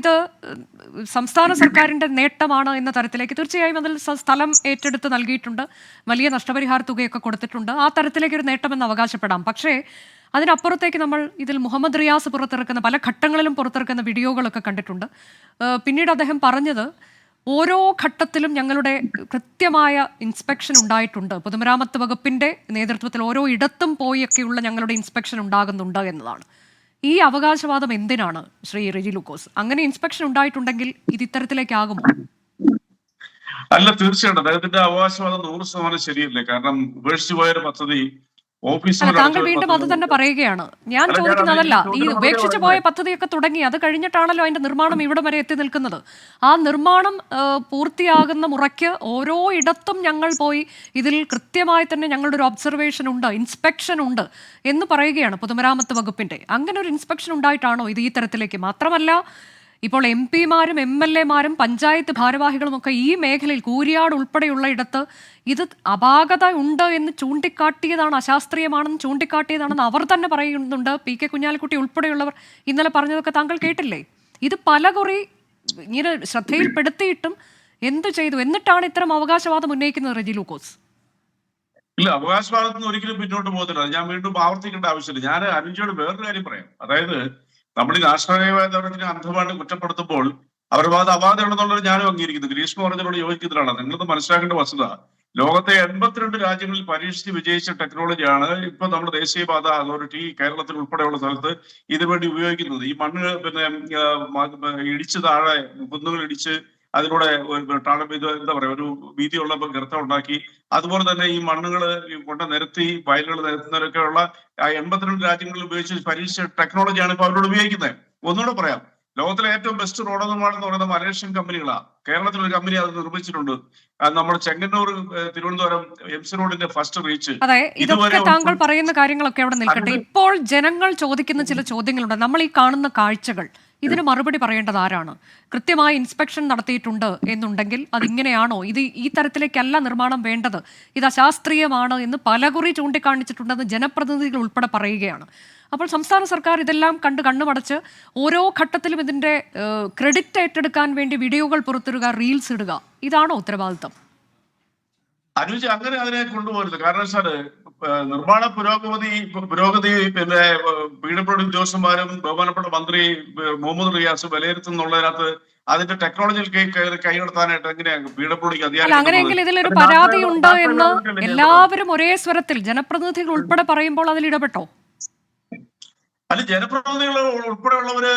ഇത് സംസ്ഥാന സർക്കാരിന്റെ നേട്ടമാണ് എന്ന തരത്തിലേക്ക് തീർച്ചയായും അതിൽ സ്ഥലം ഏറ്റെടുത്ത് നൽകിയിട്ടുണ്ട്. വലിയ നഷ്ടപരിഹാര തുകയൊക്കെ കൊടുത്തിട്ടുണ്ട്. ആ തരത്തിലേക്ക് ഒരു നേട്ടമെന്ന് അവകാശപ്പെടാം. പക്ഷേ അതിനപ്പുറത്തേക്ക് നമ്മൾ ഇതിൽ മുഹമ്മദ് റിയാസ് പുറത്തിറക്കുന്ന പല ഘട്ടങ്ങളിലും പുറത്തിറക്കുന്ന വീഡിയോകളൊക്കെ കണ്ടിട്ടുണ്ട്. പിന്നീട് അദ്ദേഹം പറഞ്ഞത് ഓരോ ഘട്ടത്തിലും ഞങ്ങളുടെ കൃത്യമായ ഇൻസ്പെക്ഷൻ ഉണ്ടായിട്ടുണ്ട്. പൊതുമരാമത്ത് വകുപ്പിന്റെ നേതൃത്വത്തിൽ ഓരോ ഇടത്തും പോയൊക്കെയുള്ള ഞങ്ങളുടെ ഇൻസ്പെക്ഷൻ ഉണ്ടാകുന്നുണ്ട് എന്നതാണ്. ഈ അവകാശവാദം എന്തിനാണ് ശ്രീ റിജി ലൂക്കോസ്? അങ്ങനെ ഇൻസ്പെക്ഷൻ ഉണ്ടായിട്ടുണ്ടെങ്കിൽ ഇത് ഇത്തരത്തിലേക്കാകുമോ? അല്ല തീർച്ചയായിട്ടും. അദ്ദേഹത്തിന്റെ അവകാശവാദം നൂറ് ശതമാനം ശരിയല്ലേ? കാരണം ഉപേക്ഷിച്ചു പോയൊരു പദ്ധതി ഓഫീസിൽ താങ്കൾ വീണ്ടും അത് തന്നെ പറയുകയാണ്. ഞാൻ ചോദിക്കുന്നതല്ല ഈ ഉപേക്ഷിച്ചു പോയ പദ്ധതിയൊക്കെ തുടങ്ങി അത് കഴിഞ്ഞിട്ടാണല്ലോ അതിന്റെ നിർമ്മാണം ഇവിടെ വരെ എത്തി നിൽക്കുന്നത്. ആ നിർമ്മാണം പൂർത്തിയാകുന്ന മുറയ്ക്ക് ഓരോ ഇടത്തും ഞങ്ങൾ പോയി ഇതിൽ കൃത്യമായി തന്നെ ഞങ്ങളുടെ ഒരു ഒബ്സർവേഷൻ ഉണ്ട് ഇൻസ്പെക്ഷൻ ഉണ്ട് എന്ന് പറയുകയാണ് പൊതുമരാമത്ത് വകുപ്പിന്റെ. അങ്ങനെ ഒരു ഇൻസ്പെക്ഷൻ ഉണ്ടായിട്ടാണോ ഇത് ഈ തരത്തിലേക്ക്? മാത്രമല്ല ഇപ്പോൾ എം പിമാരും എം എൽ എമാരും പഞ്ചായത്ത് ഭാരവാഹികളും ഒക്കെ ഈ മേഖലയിൽ കൂരിയാട് ഉൾപ്പെടെയുള്ള ഇടത്ത് ഇത് അപാകത ഉണ്ട് എന്ന് ചൂണ്ടിക്കാട്ടിയതാണ് അശാസ്ത്രീയമാണെന്ന് ചൂണ്ടിക്കാട്ടിയതാണെന്ന് അവർ തന്നെ പറയുന്നുണ്ട്. പി കെ കുഞ്ഞാലിക്കുട്ടി ഉൾപ്പെടെയുള്ളവർ ഇന്നലെ പറഞ്ഞതൊക്കെ താങ്കൾ കേട്ടില്ലേ? ഇത് പല കുറി ഇങ്ങനെ ശ്രദ്ധയിൽപ്പെടുത്തിയിട്ടും എന്ത് ചെയ്തു? എന്നിട്ടാണ് ഇത്തരം അവകാശവാദം ഉന്നയിക്കുന്നത് റെജി ലൂക്കോസ്? ഇല്ല അവകാശവാദത്തിന് ഒരിക്കലും പിന്നോട്ട് പോകത്തില്ല. ഞാൻ വീണ്ടും ആവർത്തിക്കേണ്ട ആവശ്യമില്ല. ഞാൻ അനുജയോട് വേറൊരു കാര്യം പറയാം. അതായത് നമ്മൾ ഈ രാഷ്ട്രീയവാദത്തിന് അന്ധമായിട്ട് കുറ്റപ്പെടുത്തുമ്പോൾ അവരുടെ ഭാഗത്ത് അപാധമാണെന്നുള്ളത് ഞാനും അംഗീകരിക്കുന്നു. ഗ്രീഷ്മ പറഞ്ഞതിനോട് യോജിക്കുന്നതാണ് നിങ്ങളത് മനസ്സിലാക്കേണ്ട വസ്തുത ലോകത്തെ എൺപത്തിരണ്ട് രാജ്യങ്ങളിൽ പരീക്ഷിച്ച് വിജയിച്ച ടെക്നോളജിയാണ് ഇപ്പൊ നമ്മുടെ ദേശീയപാത അതോറിറ്റി കേരളത്തിൽ ഉൾപ്പെടെയുള്ള സ്ഥലത്ത് ഇതിനുവേണ്ടി ഉപയോഗിക്കുന്നത്. ഈ മണ്ണ് പിന്നെ ഇടിച്ച് താഴെ കുന്നുകൾ ഇടിച്ച് അതിലൂടെ ഒരു ടാളം ഇത് എന്താ പറയാ ഒരു വീതിയുള്ള ഗർത്തം ഉണ്ടാക്കി. അതുപോലെ തന്നെ ഈ മണ്ണുകൾ കൊണ്ട് നിരത്തി വയലുകൾ നിരത്തുന്നതിനൊക്കെയുള്ള എൺപത്തിരണ്ട് രാജ്യങ്ങളിൽ ഉപയോഗിച്ച് പരീക്ഷിച്ച ടെക്നോളജിയാണ് ഇപ്പൊ അവരോട് ഉപയോഗിക്കുന്നത്. ഒന്നുകൂടെ പറയാം. ലോകത്തിലെ ഏറ്റവും ബെസ്റ്റ് റോഡ് നിർമ്മാണം എന്ന് പറയുന്നത് മലേഷ്യൻ കമ്പനികളാണ് കേരളത്തിൽ ഒരു കമ്പനി അത് നിർമ്മിച്ചിട്ടുണ്ട്. നമ്മുടെ ചെങ്ങന്നൂർ തിരുവനന്തപുരം എം സി റോഡിന്റെ ഫസ്റ്റ് റീച്ച് അതെ ഇതൊക്കെ താങ്കൾ പറയുന്ന കാര്യങ്ങളൊക്കെ അവിടെ നിൽക്കട്ടെ. ഇപ്പോൾ ജനങ്ങൾ ചോദിക്കുന്ന ചില ചോദ്യങ്ങളുണ്ട്. നമ്മൾ ഈ കാണുന്ന കാഴ്ചകൾ ഇതിന് മറുപടി പറയേണ്ടത് ആരാണ്? കൃത്യമായി ഇൻസ്പെക്ഷൻ നടത്തിയിട്ടുണ്ട് എന്നുണ്ടെങ്കിൽ അതിങ്ങനെയാണോ? ഇത് ഈ തരത്തിലേക്കല്ല നിർമ്മാണം വേണ്ടത്. ഇത് അശാസ്ത്രീയമാണ് എന്ന് പലകുറി ചൂണ്ടിക്കാണിച്ചിട്ടുണ്ടെന്ന് ജനപ്രതിനിധികൾ ഉൾപ്പെടെ പറയുകയാണ്. അപ്പോൾ സംസ്ഥാന സർക്കാർ ഇതെല്ലാം കണ്ട് കണ്ണുമടച്ച് ഓരോ ഘട്ടത്തിലും ഇതിന്റെ ക്രെഡിറ്റ് ഏറ്റെടുക്കാൻ വേണ്ടി വീഡിയോകൾ പുറത്തിടുക റീൽസ് ഇടുക. ഇതാണോ ഉത്തരവാദിത്തം? അനുജ് അങ്ങനെ അതിനെ കൊണ്ടുപോകരുത്. കാരണം ഏഹ് നിർമ്മാണ പുരോഗതി പുരോഗതി പിന്നെ പീഡപ്പെടും ഉദ്യോഗസ്ഥന്മാരും ബഹുമാനപ്പെട്ട മന്ത്രി മുഹമ്മദ് റിയാസ് വിലയിരുത്തുന്നുള്ളതിനകത്ത് അതിന്റെ ടെക്നോളജിയിൽ കൈകടത്താനായിട്ട് എങ്ങനെയാണ് പി അധികാരം അങ്ങനെയെങ്കിൽ ഇതിലൊരു ഒരു പരാതി ഉണ്ടോ എന്ന് എല്ലാവരും ഒരേ സ്വരത്തിൽ ജനപ്രതിനിധികൾ ഉൾപ്പെടെ പറയുമ്പോൾ അതിൽ ഇടപെട്ടോ? അല്ല ജനപ്രതിനിധികൾ ഉൾപ്പെടെയുള്ളവര്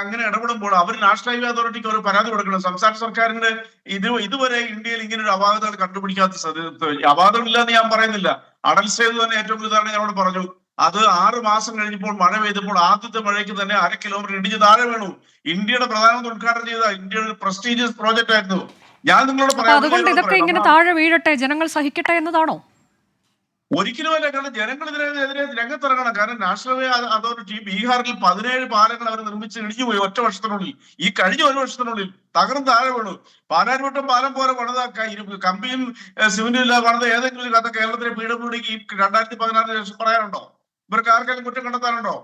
അങ്ങനെ ഇടപെടുമ്പോൾ അവർ നാഷണൽ ഹൈവേ അതോറിറ്റിക്ക് ഒരു പരാതി കൊടുക്കണം. സംസ്ഥാന സർക്കാരിന്റെ ഇത് ഇതുവരെ ഇന്ത്യയിൽ ഇങ്ങനെ ഒരു അപാകതകൾ കണ്ടുപിടിക്കാത്ത അപാകതമില്ല എന്ന് ഞാൻ പറയുന്നില്ല. അടൽ സേതു തന്നെ ഏറ്റവും വലുതാണ് ഞാനോട് പറഞ്ഞു. അത് ആറ് മാസം കഴിഞ്ഞപ്പോൾ മഴ പെയ്തപ്പോൾ ആദ്യത്തെ മഴയ്ക്ക് തന്നെ അര കിലോമീറ്റർ ഇടിച്ച് താഴെ വീണു. ഇന്ത്യയുടെ പ്രധാനമന്ത്രി ഉദ്ഘാടനം ചെയ്ത ഇന്ത്യയുടെ പ്രസ്റ്റീജിയസ് പ്രോജക്റ്റ് ആയിരുന്നു. ഞാൻ നിങ്ങളോട് പറയാം അതുകൊണ്ട് ഇതൊക്കെ ഇങ്ങനെ താഴെ വീഴട്ടെ ജനങ്ങൾ സഹിക്കട്ടെ എന്നതാണോ? ഒരിക്കലുമല്ല കാരണം ജനങ്ങൾ ഇതിനെതിരെ രംഗത്തിറങ്ങണം. കാരണം നാഷണൽ ഹൈവേ അതോറിറ്റി ബീഹാറിൽ പതിനേഴ് പാലങ്ങൾ അവർ നിർമ്മിച്ച് ഇടിഞ്ഞു പോയി ഒറ്റ വർഷത്തിനുള്ളിൽ. ഈ കഴിഞ്ഞ ഒരു വർഷത്തിനുള്ളിൽ തകർന്ന് താഴെ വീണു. പാലാരിവട്ടം പാലം പോലെ പണിത കമ്പിയും സിമെന്റും ഇല്ലാതെ പണിത ഏതെങ്കിലും കഥ കേരളത്തിലെ പി ഡബ്ല്യു ഈ രണ്ടായിരത്തി പതിനാറിന് ശേഷം പറയാനുണ്ടോ? ഇവർക്ക് ആർക്കെങ്കിലും കുറ്റം കണ്ടെത്താനുണ്ടോ?